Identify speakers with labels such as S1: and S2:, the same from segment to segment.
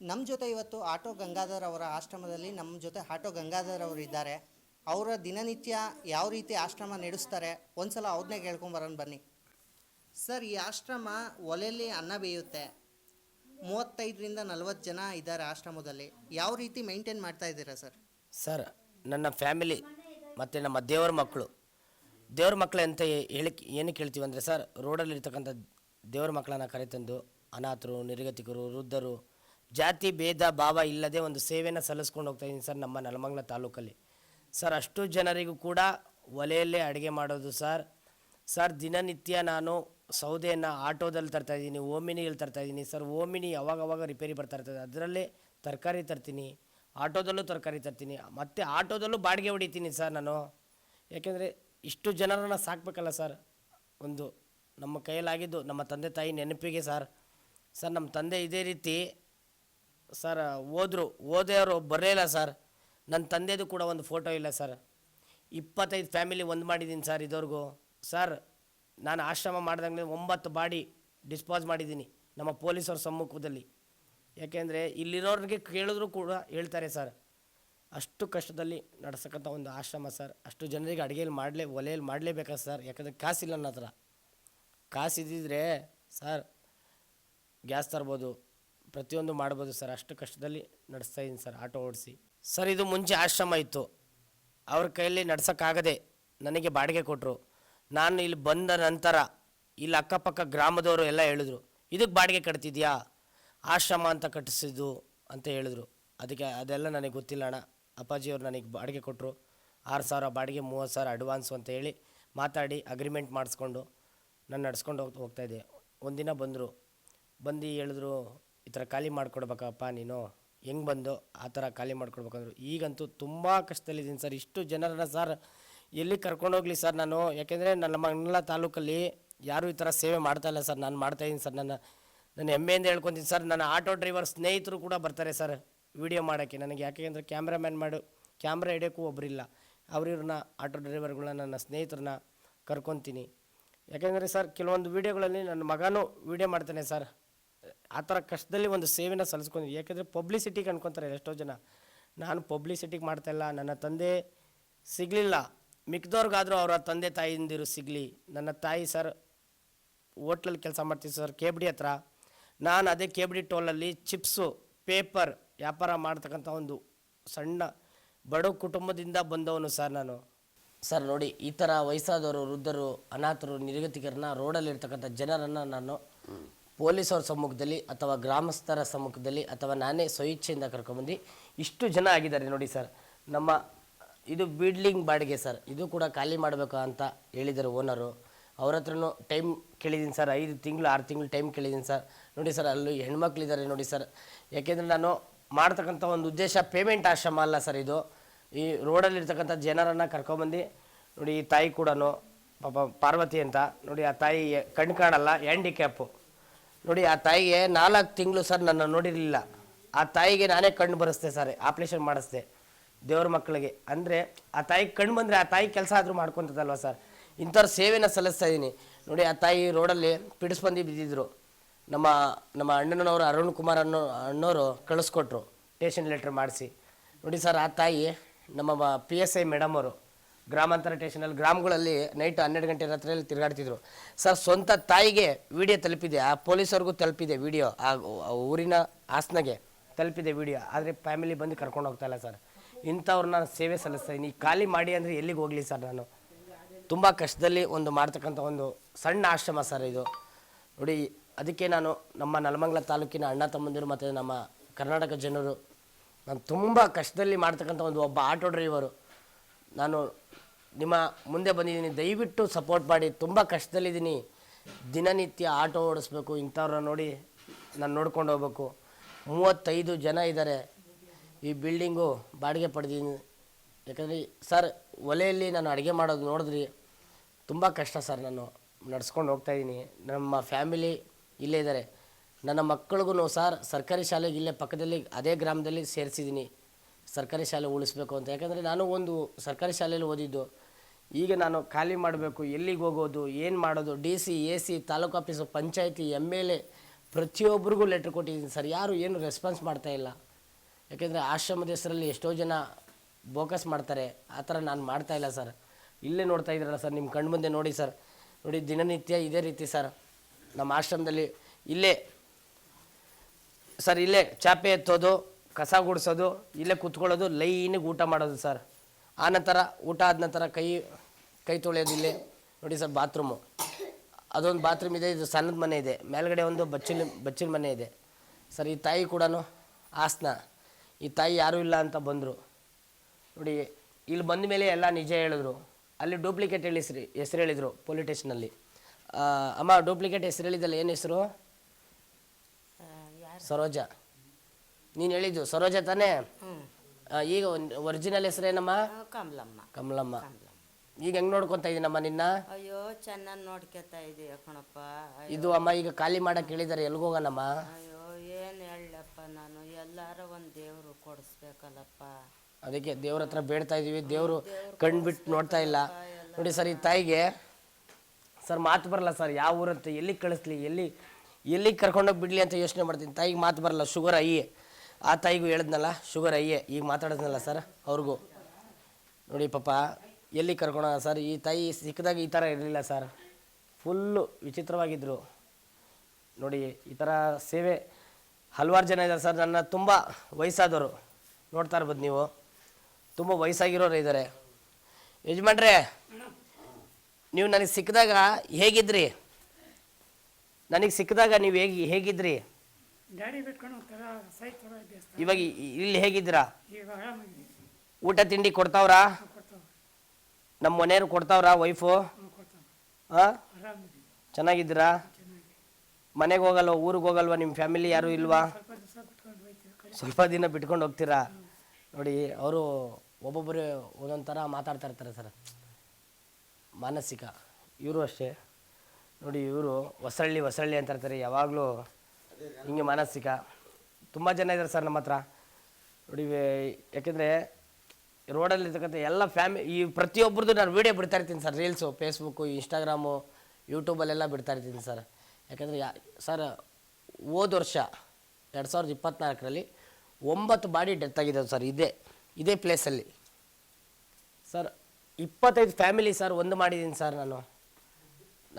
S1: ನಮ್ಮ ಜೊತೆ ಇವತ್ತು ಆಟೋ ಗಂಗಾಧರ್ ಅವರ ಆಶ್ರಮದಲ್ಲಿ ನಮ್ಮ ಜೊತೆ ಆಟೋ ಗಂಗಾಧರ್ ಅವರು ಇದ್ದಾರೆ. ಅವರ ದಿನನಿತ್ಯ ಯಾವ ರೀತಿ ಆಶ್ರಮ ನಡೆಸ್ತಾರೆ, ಒಂದ್ಸಲ ಅವ್ರನ್ನೇ ಕೇಳ್ಕೊಂಬರೋಣ ಬನ್ನಿ. ಸರ್, ಈ ಆಶ್ರಮ ಒಲೆಯಲ್ಲಿ ಅನ್ನ ಬೇಯುತ್ತೆ. ಮೂವತ್ತೈದರಿಂದ ನಲವತ್ತು ಜನ ಇದ್ದಾರೆ ಆಶ್ರಮದಲ್ಲಿ. ಯಾವ ರೀತಿ ಮೇಂಟೈನ್ ಮಾಡ್ತಾ ಇದ್ದೀರಾ ಸರ್?
S2: ಸರ್, ನನ್ನ ಫ್ಯಾಮಿಲಿ ಮತ್ತು ನಮ್ಮ ದೇವರ ಮಕ್ಕಳು. ದೇವ್ರ ಮಕ್ಕಳು ಅಂತ ಹೇಳಿ ಏನಕ್ಕೆ ಹೇಳ್ತೀವಿ ಅಂದರೆ ಸರ್, ರೋಡಲ್ಲಿರ್ತಕ್ಕಂಥ ದೇವ್ರ ಮಕ್ಕಳನ್ನು ಕರೆತಂದು ಅನಾಥರು, ನಿರ್ಗತಿಕರು, ವೃದ್ಧರು ಜಾತಿ, ಭೇದ, ಭಾವ ಇಲ್ಲದೆ ಒಂದು ಸೇವೆನ ಸಲ್ಲಿಸ್ಕೊಂಡು ಹೋಗ್ತಾ ಇದ್ದೀನಿ ಸರ್ ನಮ್ಮ ನಲಮಂಗ್ಲ ತಾಲೂಕಲ್ಲಿ. ಸರ್, ಅಷ್ಟು ಜನರಿಗೂ ಕೂಡ ಒಲೆಯಲ್ಲೇ ಅಡುಗೆ ಮಾಡೋದು ಸರ್. ಸರ್, ದಿನನಿತ್ಯ ನಾನು ಸೌದೆಯನ್ನು ಆಟೋದಲ್ಲಿ ತರ್ತಾ ಇದ್ದೀನಿ ಓಮಿನಿಯಲ್ಲಿ ತರ್ತಾ ಇದ್ದೀನಿ ಸರ್, ಓಮಿನಿ ಯಾವಾಗ ಅವಾಗ ರಿಪೇರಿ ಬರ್ತಾ ಇರ್ತದೆ, ಅದರಲ್ಲೇ ತರಕಾರಿ ತರ್ತೀನಿ, ಆಟೋದಲ್ಲೂ ತರಕಾರಿ ತರ್ತೀನಿ, ಮತ್ತು ಆಟೋದಲ್ಲೂ ಬಾಡಿಗೆ ಹೊಡಿತೀನಿ ಸರ್ ನಾನು. ಯಾಕೆಂದರೆ ಇಷ್ಟು ಜನರನ್ನು ಸಾಕಬೇಕಲ್ಲ ಸರ್, ಒಂದು ನಮ್ಮ ಕೈಯಲ್ಲಾಗಿದ್ದು ನಮ್ಮ ತಂದೆ ತಾಯಿ ನೆನಪಿಗೆ ಸರ್. ಸರ್, ನಮ್ಮ ತಂದೆ ಇದೇ ರೀತಿ ಸರ್ ಓದೋರು ಬರೇ ಇಲ್ಲ ಸರ್. ನನ್ನ ತಂದೆದು ಕೂಡ ಒಂದು ಫೋಟೋ ಇಲ್ಲ ಸರ್. ಇಪ್ಪತ್ತೈದು ಫ್ಯಾಮಿಲಿ ಒಂದು ಮಾಡಿದ್ದೀನಿ ಸರ್ ಇದುವರೆಗೂ. ಸರ್, ನಾನು ಆಶ್ರಮ ಮಾಡಿದಂಗೆ ಒಂಬತ್ತು ಬಾಡಿ ಡಿಸ್ಪೋಸ್ ಮಾಡಿದ್ದೀನಿ ನಮ್ಮ ಪೊಲೀಸರ ಸಮ್ಮುಖದಲ್ಲಿ. ಯಾಕೆಂದರೆ ಇಲ್ಲಿರೋರಿಗೆ ಕೇಳಿದ್ರು ಕೂಡ ಹೇಳ್ತಾರೆ ಸರ್. ಅಷ್ಟು ಕಷ್ಟದಲ್ಲಿ ನಡೆಸಕ್ಕಂಥ ಒಂದು ಆಶ್ರಮ ಸರ್. ಅಷ್ಟು ಜನರಿಗೆ ಅಡುಗೆಯಲ್ಲಿ ಮಾಡಲೇ ಒಲೆಯಲ್ಲಿ ಮಾಡಲೇಬೇಕಾ ಸರ್? ಯಾಕಂದರೆ ಕಾಸಿಲ್ಲ ನನ್ನ ಹತ್ರ ಕಾಸಿದ್ದಿದ್ರೆ ಸರ್, ಗ್ಯಾಸ್ ತರ್ಬೋದು. ಪ್ರತಿಯೊಂದು ಮಾಡ್ಬೋದು ಸರ್. ಅಷ್ಟು ಕಷ್ಟದಲ್ಲಿ ನಡೆಸ್ತಾ ಇದ್ದೀನಿ ಸರ್, ಆಟೋ ಓಡಿಸಿ. ಸರ್, ಇದು ಮುಂಚೆ ಆಶ್ರಮ ಇತ್ತು. ಅವ್ರ ಕೈಯಲ್ಲಿ ನಡ್ಸೋಕ್ಕಾಗದೆ ನನಗೆ ಬಾಡಿಗೆ ಕೊಟ್ಟರು ನಾನು ಇಲ್ಲಿ ಬಂದ ನಂತರ ಇಲ್ಲಿ ಅಕ್ಕಪಕ್ಕ ಗ್ರಾಮದವರು ಎಲ್ಲ ಹೇಳಿದ್ರು, ಇದಕ್ಕೆ ಬಾಡಿಗೆ ಕಟ್ತಿದ್ಯಾ? ಆಶ್ರಮ ಅಂತ ಕಟ್ಟಿಸಿದ್ದು, ಅಂತ ಹೇಳಿದ್ರು. ಅದಕ್ಕೆ ಅದೆಲ್ಲ ನನಗೆ ಗೊತ್ತಿಲ್ಲ ಅಣ್ಣ. ಅಪ್ಪಾಜಿಯವರು ನನಗೆ ಬಾಡಿಗೆ ಕೊಟ್ಟರು ಆರು ಸಾವಿರ ಬಾಡಿಗೆ, ಮೂವತ್ತು ಸಾವಿರ ಅಡ್ವಾನ್ಸು ಅಂತ ಹೇಳಿ ಮಾತಾಡಿ ಅಗ್ರಿಮೆಂಟ್ ಮಾಡಿಸ್ಕೊಂಡು ನಾನು ನಡ್ಸ್ಕೊಂಡು ಹೋಗ್ತಾ ಇದ್ದೆ. ಒಂದಿನ ಬಂದರು. ಬಂದು ಹೇಳಿದ್ರು ಈ ಥರ ಖಾಲಿ ಮಾಡಿಕೊಡ್ಬೇಕಪ್ಪ ನೀನು, ಹೆಂಗೆ ಬಂದು ಆ ಥರ ಖಾಲಿ ಮಾಡ್ಕೊಡ್ಬೇಕಂದ್ರು. ಈಗಂತೂ ತುಂಬ ಕಷ್ಟದಲ್ಲಿದ್ದೀನಿ ಸರ್. ಇಷ್ಟು ಜನರನ್ನ ಸರ್, ಎಲ್ಲಿ ಕರ್ಕೊಂಡೋಗ್ಲಿ ಸರ್ ನಾನು? ಯಾಕೆಂದರೆ ನನ್ನ ಮಂಗಲ ತಾಲೂಕಲ್ಲಿ ಯಾರೂ ಈ ಥರ ಸೇವೆ ಮಾಡ್ತಾ ಇಲ್ಲ ಸರ್. ನಾನು ಮಾಡ್ತಾಯಿದ್ದೀನಿ ಸರ್ ನನ್ನ ನನ್ನ ಹೆಮ್ಮೆಯಿಂದ ಹೇಳ್ಕೊತೀನಿ ಸರ್. ನನ್ನ ಆಟೋ ಡ್ರೈವರ್ ಸ್ನೇಹಿತರು ಕೂಡ ಬರ್ತಾರೆ ಸರ್ ವಿಡಿಯೋ ಮಾಡೋಕ್ಕೆ. ನನಗೆ ಯಾಕೆ ಅಂದರೆ ಕ್ಯಾಮ್ರಾಮ್ಯಾನ್ ಮಾಡು, ಕ್ಯಾಮ್ರಾ ಹಿಡಿಯೋಕ್ಕೂ ಒಬ್ಬರಿಲ್ಲ ಅವ್ರಿವ್ರನ್ನ, ಆಟೋ ಡ್ರೈವರ್ಗಳನ್ನ, ನನ್ನ ಸ್ನೇಹಿತರನ್ನ ಕರ್ಕೊತೀನಿ. ಯಾಕೆಂದರೆ ಸರ್, ಕೆಲವೊಂದು ವೀಡಿಯೋಗಳಲ್ಲಿ ನನ್ನ ಮಗನೂ ವೀಡಿಯೋ ಮಾಡ್ತಾನೆ ಸರ್. ಆ ಥರ ಕಷ್ಟದಲ್ಲಿ ಒಂದು ಸೇವೆನ ಸಲ್ಲಿಸ್ಕೊಂಡಿದ್ವಿ ಯಾಕೆಂದರೆ ಪಬ್ಲಿಸಿಟಿಗೆ ಅನ್ಕೊತಾರೆ ಎಷ್ಟೋ ಜನ. ನಾನು ಪಬ್ಲಿಸಿಟಿಗೆ ಮಾಡ್ತಾಯಿಲ್ಲ ನನ್ನ ತಂದೆ ಸಿಗಲಿಲ್ಲ. ಮಿಕ್ದವ್ರಿಗಾದರೂ ಅವರ ತಂದೆ ತಾಯಿಂದಿರು ಸಿಗಲಿ. ನನ್ನ ತಾಯಿ ಸರ್, ಹೋಟ್ಲಲ್ಲಿ ಕೆಲಸ ಮಾಡ್ತೀವಿ ಸರ್, ಕೇಬಡಿ ಹತ್ರ. ನಾನು ಅದೇ ಕೇಬಡಿ ಟೋಲಲ್ಲಿ ಚಿಪ್ಸು, ಪೇಪರ್ ವ್ಯಾಪಾರ ಮಾಡ್ತಕ್ಕಂಥ ಒಂದು ಸಣ್ಣ ಬಡ ಕುಟುಂಬದಿಂದ ಬಂದವನು ಸರ್ ನಾನು. ಸರ್ ನೋಡಿ, ಈ ಥರ ವಯಸ್ಸಾದವರು, ವೃದ್ಧರು, ಅನಾಥರು ನಿರ್ಗತಿಕರನ್ನ ರೋಡಲ್ಲಿರ್ತಕ್ಕಂಥ ಜನರನ್ನು ನಾನು ಪೊಲೀಸವ್ರ ಸಮ್ಮುಖದಲ್ಲಿ ಅಥವಾ ಗ್ರಾಮಸ್ಥರ ಸಮ್ಮುಖದಲ್ಲಿ ಅಥವಾ ನಾನೇ ಸ್ವಇಚ್ಛೆಯಿಂದ ಕರ್ಕೊಂಡ್ಬಂದು ಇಷ್ಟು ಜನ ಆಗಿದ್ದಾರೆ ನೋಡಿ ಸರ್. ನಮ್ಮ ಇದು ಬಿಲ್ಡಿಂಗ್ ಬಾಡಿಗೆ ಸರ್. ಇದು ಕೂಡ ಖಾಲಿ ಮಾಡಬೇಕು ಅಂತ ಹೇಳಿದರು ಓನರು. ಅವ್ರ ಹತ್ರನೂ ಟೈಮ್ ಕೇಳಿದ್ದೀನಿ ಸರ್. ಐದು ತಿಂಗಳು, ಆರು ತಿಂಗಳು ಟೈಮ್ ಕೇಳಿದ್ದೀನಿ ಸರ್. ನೋಡಿ ಸರ್, ಅಲ್ಲಿ ಹೆಣ್ಮಕ್ಳಿದ್ದಾರೆ ನೋಡಿ ಸರ್. ಯಾಕೆಂದರೆ ನಾನು ಮಾಡ್ತಕ್ಕಂಥ ಒಂದು ಉದ್ದೇಶ ಪೇಮೆಂಟ್ ಆಶ್ರಮ ಅಲ್ಲ ಸರ್ ಇದು. ಈ ರೋಡಲ್ಲಿರ್ತಕ್ಕಂಥ ಜನರನ್ನು ಕರ್ಕೊಂಬಂದು ನೋಡಿ ಈ ತಾಯಿ ಕೂಡ ಪಾಪ ಪಾರ್ವತಿ ಅಂತ. ನೋಡಿ ಆ ತಾಯಿ ಕಣ್ಣು ಕಾಣಲ್ಲ, ಹ್ಯಾಂಡಿಕ್ಯಾಪು. ನೋಡಿ, ಆ ತಾಯಿಗೆ ನಾಲ್ಕು ತಿಂಗಳು ಸರ್ ನನ್ನ ನೋಡಿರಲಿಲ್ಲ. ಆ ತಾಯಿಗೆ ನಾನೇ ಕಣ್ಣು ಬರೆಸ್ತೆ ಸರ್, ಆಪ್ರೇಷನ್ ಮಾಡಿಸ್ದೆ ದೇವ್ರ ಮಕ್ಕಳಿಗೆ. ಅಂದರೆ ಆ ತಾಯಿಗೆ ಕಣ್ಣು ಬಂದರೆ ಆ ತಾಯಿ ಕೆಲಸ ಆದರೂ ಮಾಡ್ಕೊತದಲ್ವ ಸರ್? ಇಂಥವ್ರ ಸೇವೆನ ಸಲ್ಲಿಸ್ತಾ ಇದ್ದೀನಿ ನೋಡಿ, ಆ ತಾಯಿ ರೋಡಲ್ಲಿ ಪಿಡಿಸ್ಬಂದು ಬಿದ್ದಿದ್ರು. ನಮ್ಮ ನಮ್ಮ ಅಣ್ಣನವರು ಅರುಣ್ ಕುಮಾರ್ ಅನ್ನೋ ಅಣ್ಣವರು ಕಳಿಸ್ಕೊಟ್ರು ಟೇಷನ್ ಲೆಟ್ರ್ ಮಾಡಿಸಿ. ನೋಡಿ ಸರ್, ಆ ತಾಯಿ ನಮ್ಮ ಪಿ ಎಸ್ ಐ ಮೇಡಮ್ ಅವರು. ಗ್ರಾಮಾಂತರ ಸ್ಟೇಷನಲ್ಲಿ ಗ್ರಾಮಗಳಲ್ಲಿ ನೈಟ್ ಹನ್ನೆರಡು ಗಂಟೆ ರಾತ್ರಿಯಲ್ಲಿ ತಿರುಗಾಡ್ತಿದ್ರು. ಸರ್, ಸ್ವಂತ ತಾಯಿಗೆ ವಿಡಿಯೋ ತಲುಪಿದೆ. ಆ ಪೊಲೀಸರಿಗೂ ತಲುಪಿದೆ ವಿಡಿಯೋ. ಆ ಊರಿನ ಹಾಸನಗೆ ತಲುಪಿದೆ ವಿಡಿಯೋ. ಆದರೆ ಫ್ಯಾಮಿಲಿ ಬಂದು ಕರ್ಕೊಂಡು ಹೋಗ್ತಾ ಇಲ್ಲ ಸರ್. ಇಂಥವ್ರನ್ನ ಸೇವೆ ಸಲ್ಲಿಸ್ತಾ ಇದ್ದೀನಿ ಖಾಲಿ ಮಾಡಿ ಅಂದರೆ ಎಲ್ಲಿಗೆ ಹೋಗಲಿ ಸರ್ ನಾನು? ತುಂಬ ಕಷ್ಟದಲ್ಲಿ ಒಂದು ಮಾಡ್ತಕ್ಕಂಥ ಒಂದು ಸಣ್ಣ ಆಶ್ರಮ ಸರ್ ಇದು. ನೋಡಿ, ಅದಕ್ಕೆ ನಾನು ನಮ್ಮ ನಲಮಂಗಲ ತಾಲೂಕಿನ ಅಣ್ಣ ತಮ್ಮಂದಿರು ಮತ್ತು ನಮ್ಮ ಕರ್ನಾಟಕ ಜನರು, ನಾನು ತುಂಬ ಕಷ್ಟದಲ್ಲಿ ಮಾಡ್ತಕ್ಕಂಥ ಒಂದು ಒಬ್ಬ ಆಟೋ ಡ್ರೈವರು. ನಾನು ನಿಮ್ಮ ಮುಂದೆ ಬಂದಿದ್ದೀನಿ. ದಯವಿಟ್ಟು ಸಪೋರ್ಟ್ ಮಾಡಿ. ತುಂಬ ಕಷ್ಟದಲ್ಲಿದ್ದೀನಿ. ದಿನನಿತ್ಯ ಆಟೋ ಓಡಿಸ್ಬೇಕು. ಇಂಥವ್ರನ್ನ ನೋಡಿ ನಾನು ನೋಡ್ಕೊಂಡು ಹೋಗ್ಬೇಕು. ಮೂವತ್ತೈದು ಜನ ಇದ್ದಾರೆ ಈ ಬಿಲ್ಡಿಂಗು ಬಾಡಿಗೆ ಪಡೆದಿದ್ದೀನಿ. ಯಾಕಂದರೆ ಸರ್ ಒಲೆಯಲ್ಲಿ ನಾನು ಅಡುಗೆ ಮಾಡೋದು ನೋಡಿದ್ರಿ. ತುಂಬ ಕಷ್ಟ ಸರ್ ನಾನು ನಡ್ಸ್ಕೊಂಡು ಹೋಗ್ತಾಯಿದ್ದೀನಿ ನಮ್ಮ ಫ್ಯಾಮಿಲಿ ಇಲ್ಲೇ ಇದ್ದಾರೆ ನನ್ನ ಮಕ್ಕಳಿಗೂ ಸರ್ ಸರ್ಕಾರಿ ಶಾಲೆಗೆ ಇಲ್ಲೇ ಪಕ್ಕದಲ್ಲಿ ಅದೇ ಗ್ರಾಮದಲ್ಲಿ ಸೇರಿಸಿದ್ದೀನಿ. ಸರ್ಕಾರಿ ಶಾಲೆ ಉಳಿಸ್ಬೇಕು ಅಂತ. ಯಾಕಂದರೆ ನಾನು ಒಂದು ಸರ್ಕಾರಿ ಶಾಲೆಯಲ್ಲಿ ಓದಿದ್ದು. ಈಗ ನಾನು ಖಾಲಿ ಮಾಡಬೇಕು, ಎಲ್ಲಿಗೆ ಹೋಗೋದು, ಏನು ಮಾಡೋದು D C A C taluk office, panchayat M L A ಪ್ರತಿಯೊಬ್ಬರಿಗೂ ಲೆಟ್ರ್ ಕೊಟ್ಟಿದ್ದೀನಿ ಸರ್. ಯಾರು ಏನು ರೆಸ್ಪಾನ್ಸ್ ಮಾಡ್ತಾ ಇಲ್ಲ. ಯಾಕೆಂದರೆ ಆಶ್ರಮದ ಹೆಸರಲ್ಲಿ ಎಷ್ಟೋ ಜನ ಬೋಕಸ್ ಮಾಡ್ತಾರೆ. ಆ ಥರ ನಾನು ಮಾಡ್ತಾ ಇಲ್ಲ ಸರ್. ಇಲ್ಲೇ ನೋಡ್ತಾ ಇದ್ದೀರಲ್ಲ ಸರ್, ನಿಮ್ಮ ಕಣ್ಣು ಮುಂದೆ ನೋಡಿ ಸರ್. ನೋಡಿ, ದಿನನಿತ್ಯ ಇದೇ ರೀತಿ ಸರ್. ನಮ್ಮ ಆಶ್ರಮದಲ್ಲಿ ಇಲ್ಲೇ, ಸರ್ ಇಲ್ಲೇ ಚಾಪೆ ಎತ್ತೋದು, ಕಸ ಗುಡಿಸೋದು, ಇಲ್ಲೇ ಕುತ್ಕೊಳ್ಳೋದು, ಲೈನಿಗೆ ಊಟ ಮಾಡೋದು ಸರ್. ಆನಂತರ ಊಟ ಆದ ನಂತರ ಕೈ ಕೈ ತೊಳೆಯೋದು ಇಲ್ಲೇ. ನೋಡಿ ಸರ್ ಬಾತ್ರೂಮು. ಅದೊಂದು ಬಾತ್ರೂಮ್ ಇದೆ ಇದು ಸಣ್ಣದ ಮನೆ ಇದೆ. ಮೇಲ್ಗಡೆ ಒಂದು ಬಚ್ಚಿಲ್ ಬಚ್ಚಿನ ಮನೆ ಇದೆ. ಸರ್ ಈ ತಾಯಿ ಕೂಡ ಆಸನ. ಈ ತಾಯಿ ಯಾರೂ ಇಲ್ಲ ಅಂತ ಬಂದರು. ನೋಡಿ ಇಲ್ಲಿ ಬಂದ ಮೇಲೆ ಎಲ್ಲ ನಿಜ ಹೇಳಿದ್ರು. ಅಲ್ಲಿ ಡೂಪ್ಲಿಕೇಟ್ ಹೇಳಿ ಹೆಸ್ರು ಹೆಸ್ರು ಹೇಳಿದರು ಪೊಲೀಸ್ ಸ್ಟೇಷನಲ್ಲಿ. ಅಮ್ಮ ಡೂಪ್ಲಿಕೇಟ್ ಹೆಸ್ರು ಹೇಳಿದಲ್ಲ ಏನು ಹೆಸರು? ಸರೋಜ. ನೀನು ಹೇಳಿದ್ದು ಸರೋಜ ತಾನೇ? ಈಗ ಒರಿಜಿನಲ್ ಹೆಸರೇನಮ್ಮ
S3: ಕಮಲಮ್ಮ.
S2: ಕಮಲಮ್ಮ. ಈಗ ಹೆಂಗ್ ನೋಡ್ಕೊಂತ ಇದೀನಮ್ಮ ನಿನ್ನ?
S3: ಅಯ್ಯೋ ಚೆನ್ನಾಗಿ ನೋಡ್ಕೊತಾ ಇದೀಯ ಕಣಪ್ಪ. ಅಯ್ಯೋ,
S2: ಇದು ಅಮ್ಮ ಈಗ ಖಾಲಿ ಮಾಡಕ್ ಹೇಳಿದಾರೆ ಎಲ್ಗೋಗನಮ್ಮ
S3: ಅಯ್ಯೋ ಏನು ಹೇಳಪ್ಪ ನಾನು ಎಲ್ಲಾರ ಒಂದ್ ದೇವ್ರು ಕೊಡಿಸ್ಬೇಕಲ್ಲಪ್ಪ.
S2: ಅದಕ್ಕೆ ದೇವ್ರ ಹತ್ರ ಬೇಡ್ತಾ ಇದೀವಿ ದೇವ್ರು ಕಣ್ಬಿಟ್ಟು ನೋಡ್ತಾ ಇಲ್ಲ. ನೋಡಿ ಸರ್ ಈ ತಾಯಿಗೆ ಸರ್ ಮಾತು ಬರಲ್ಲ ಸರ್ ಯಾವ ಊರಂತ ಎಲ್ಲಿ ಕಳಿಸ್ಲಿ ಎಲ್ಲಿ ಎಲ್ಲಿ ಕರ್ಕೊಂಡೋಗಿ ಬಿಡ್ಲಿ ಅಂತ ಯೋಚನೆ ಮಾಡ್ತೀನಿ. ತಾಯಿಗೆ ಮಾತು ಬರಲ್ಲ ಶುಗರ್ ಐಯೆ ಆ ತಾಯಿಗೂ ಹೇಳಿದ್ನಲ್ಲ, ಶುಗರ್ ಅಯ್ಯೆ, ಈಗ ಮಾತಾಡಿದ್ನಲ್ಲ ಸರ್, ಅವ್ರಿಗೂ. ನೋಡಿ ಪಾಪ, ಎಲ್ಲಿ ಕರ್ಕೊಳೋಣ ಸರ್, ಈ ತಾಯಿ ಸಿಕ್ಕದಾಗ ಈ ಥರ ಇರಲಿಲ್ಲ ಸರ್. ಫುಲ್ಲು ವಿಚಿತ್ರವಾಗಿದ್ದರು ನೋಡಿ, ಈ ಥರ ಸೇವೆ, ಹಲವಾರು ಜನ ಇದ್ದಾರೆ ಸರ್, ನನ್ನ ತುಂಬ ವಯಸ್ಸಾದವರು. ನೋಡ್ತಾ ಇರ್ಬೋದು ನೀವು. ತುಂಬ ವಯಸ್ಸಾಗಿರೋರು ಇದ್ದಾರೆ. ಯಜಮಾನ್ರೆ, ನೀವು ನನಗೆ ಸಿಕ್ಕಿದಾಗ ಹೇಗಿದ್ರಿ? ನನಗೆ ಸಿಕ್ಕಿದಾಗ ನೀವು ಹೇಗೆ, ಹೇಗಿದ್ರಿ?
S4: ಬಿಟ್ಕೊಂಡು ಒಂಥರ
S2: ಇವಾಗ ಇ- ಇಲ್ಲಿ ಹೇಗಿದ್ದೀರಾ?
S4: ಈಗ ಆರಾಮಾಗಿ
S2: ಊಟ ತಿಂಡಿ ಕೊಡ್ತಾವ್ರಾ?
S4: ಕೊಡ್ತಾವೆ
S2: ನಮ್ಮ ಮನೆಯವ್ರು ಕೊಡ್ತಾವ್ರಾ ವೈಫು?
S4: ಕೊಡ್ತಾವೆ
S2: ಹಾಂ?
S4: ಆರಾಮಾಗಿ
S2: ಚೆನ್ನಾಗಿದ್ದೀರಾ?
S4: ಚೆನ್ನಾಗಿ
S2: ಮನೆಗೆ ಹೋಗಲ್ವಾ ಊರಿಗೆ ಹೋಗಲ್ವಾ ನಿಮ್ಮ ಫ್ಯಾಮಿಲಿ ಯಾರೂ ಇಲ್ವಾ?
S4: ಸ್ವಲ್ಪ ದಿವಸ ಬಿಟ್ಕೊಂಡು ಹೋಯ್ತೀವಿ ಕಡೆ
S2: ಸ್ವಲ್ಪ ದಿನ ಬಿಟ್ಕೊಂಡು ಹೋಗ್ತೀರಾ? ನೋಡಿ ಅವರು ಒಬ್ಬೊಬ್ಬರು ಒಂದೊಂದು ಥರ ಮಾತಾಡ್ತಾ ಇರ್ತಾರೆ ಸರ್. ಮಾನಸಿಕ. ಇವರು ಅಷ್ಟೇ. ನೋಡಿ ಇವರು ಹೊಸಳ್ಳಿ ಹೊಸಳ್ಳಿ ಅಂತ ಇರ್ತಾರೆ. ಯಾವಾಗಲೂ ಹಿಂಗೆ ಮಾನಸಿಕ. ತುಂಬ ಜನ ಇದ್ದಾರೆ ಸರ್ ನಮ್ಮ ಹತ್ರ ನೋಡಿ ಯಾಕೆಂದರೆ ರೋಡಲ್ಲಿರ್ತಕ್ಕಂಥ ಎಲ್ಲ ಫ್ಯಾಮಿ, ಈ ಪ್ರತಿಯೊಬ್ಬರದ್ದು ನಾನು ವೀಡಿಯೋ ಬಿಡ್ತಾ ಇರ್ತೀನಿ ಸರ್. ರೀಲ್ಸು, ಫೇಸ್ಬುಕ್ಕು, ಇನ್ಸ್ಟಾಗ್ರಾಮು, ಯೂಟ್ಯೂಬಲ್ಲೆಲ್ಲ ಬಿಡ್ತಾ ಇರ್ತೀನಿ ಸರ್. ಯಾಕೆಂದರೆ ಯಾ, ಸರ್, ಹೋದ ವರ್ಷ ಎರಡು ಸಾವಿರದ ಇಪ್ಪತ್ನಾಲ್ಕರಲ್ಲಿ ಒಂಬತ್ತು ಬಾಡಿ ಡೆತ್ ಆಗಿದೆ ಸರ್, ಇದೇ ಇದೇ ಪ್ಲೇಸಲ್ಲಿ. ಸರ್, ಇಪ್ಪತ್ತೈದು ಫ್ಯಾಮಿಲಿ ಸರ್, ಒಂದು ಮಾಡಿದ್ದೀನಿ ಸರ್ ನಾನು.